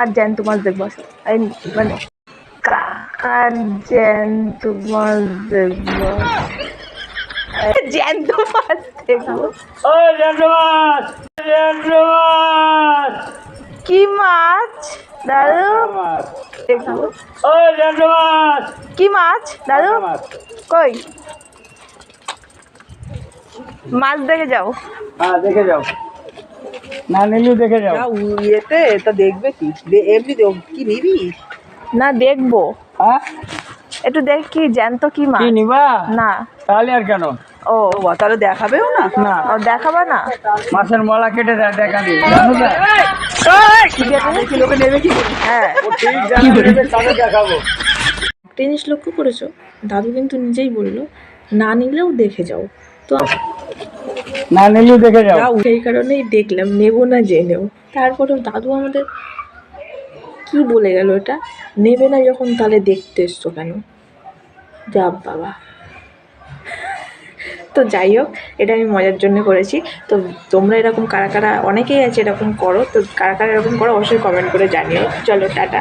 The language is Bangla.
কাকার জ্যান্ত মাছ দেখব মানে কাকার জ্যান্ত মাছ দেখব? জ্যান্ত মাছ দেখব। ও জ্যাঠমাস জ্যাঠমাস কি মাছ? দাদু? দেখব। ও জ্যাঠমাস কি মাছ? দাদু? কই? মাছ দেখে যাও। হ্যাঁ দেখে যাও। না নিলেও দেখে যাও। না ইয়েতে তা দেখবে কি? এমনি কি নিবি? না দেখব। হ্যাঁ? একটু দেখ কি জ্যান্ত কি মাছ। কি নিবা? না। তাহলে আর কেন? ও। ও তাহলে দেখাবেও না? না। ও দেখাবা না? মাছের মলা কেটে দেয় দেখা দিই জানো না? হ্যাঁ। ও ঠিক জানো দেবে, তবে দেখাবো। জিনিস লক্ষ্য করেছ? দাদু কিন্তু নিজেই বলল না নিলেও দেখে যাও। তো না নিলেও দেখে যাও। সেই কারণেই দেখলাম, নেব না জেনেও তারপরেও দাদু আমাদের কি বলে গেল এটা? নেবে না যখন, তাহলে দেখতে এসছো কেন? যা বাবা। তো যাই হোক, এটা আমি মজার জন্য করেছি। তো তোমরা এরকম কারা কারা, অনেকেই আছে এরকম করো, তো কারা কারা এরকম করো, অবশ্যই কমেন্ট করে জানিও। চলো, টাটা।